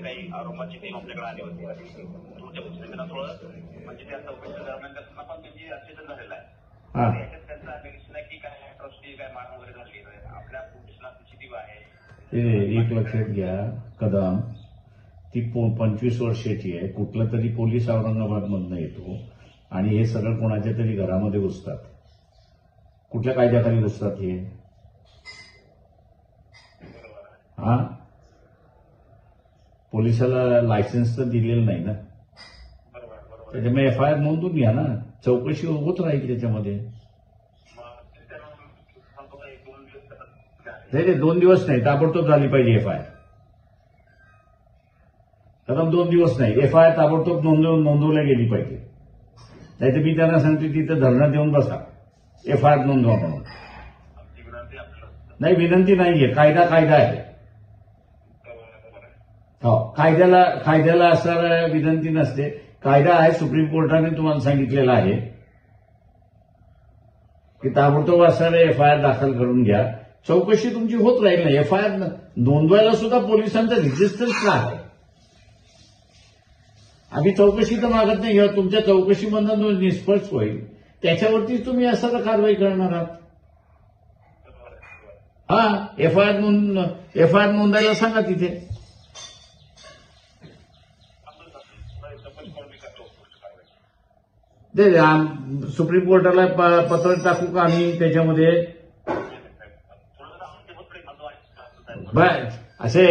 काही आरोपाची टीम आपल्याकडे आली होती. आणि तुमच्या पुस्तकांना थोडं म्हणजे त्या चौकशी दरम्यान त्यांना पण त्यांची अचेतन झालेलं आहे. याच्यात त्यांचा अपेक्षा आहे की काय ट्रस्टी काय मार वगैरे झाली आहे. आपल्या पोलिसला सीसीटीव्ही आहे. ते एक लक्षात घ्या कदम. ती पंचवीस वर्षाची आहे. कुठला तरी पोलीस औरंगाबाद मधनं येतो. आणि हे सगळं कोणाच्या तरी घरामध्ये घुसतात. कुठल्या कायद्याखाली घुसतात हे? हा? पोलिसाला लायसन्स तर दिलेलं नाही ना? त्याच्यामुळे एफ आय आर नोंदून घ्या ना. चौकशी होत राहील त्याच्यामध्ये. दोन दिवस नाही नाही दोन दिवस नाही. ताबडतोब झाली पाहिजे एफ आय आर कदम दोन दिवस नाही. एफ आय आर ताबडतोब नोंदव नोंदवल्या गेली पाहिजे. नाही तर मी त्यांना सांगते तिथं धरणं देऊन बसा. एफ आय आर नोंदवा म्हणून. नाही विनंती नाहीये. कायदा कायदा आहे. हो. कायद्याला कायद्याला असणाऱ्या विनंती नसते. कायदा आहे सुप्रीम कोर्टाने तुम्हाला सांगितलेला आहे. की ताबडतोब असणारे एफ आय आर दाखल करून घ्या. चौकशी तुमची होत राहील ना. एफ आय आर नोंदवायला सुद्धा पोलिसांचा रेजिस्टन्स आहे आम्ही चौकशी तर मागत नाही. किंवा तुमच्या चौकशीमधनं जो निष्फळ होईल त्याच्यावरतीच तुम्ही असं कारवाई करणार आहात. हा एफ आय आर नोंद एफ आय आर नोंदायला सांगा तिथे आपण चौकशी करून मी करतो पुढची कारवाई आम- सुप्रीम कोर्टाला पत्र टाकू का आम्ही त्याच्यामध्ये? असे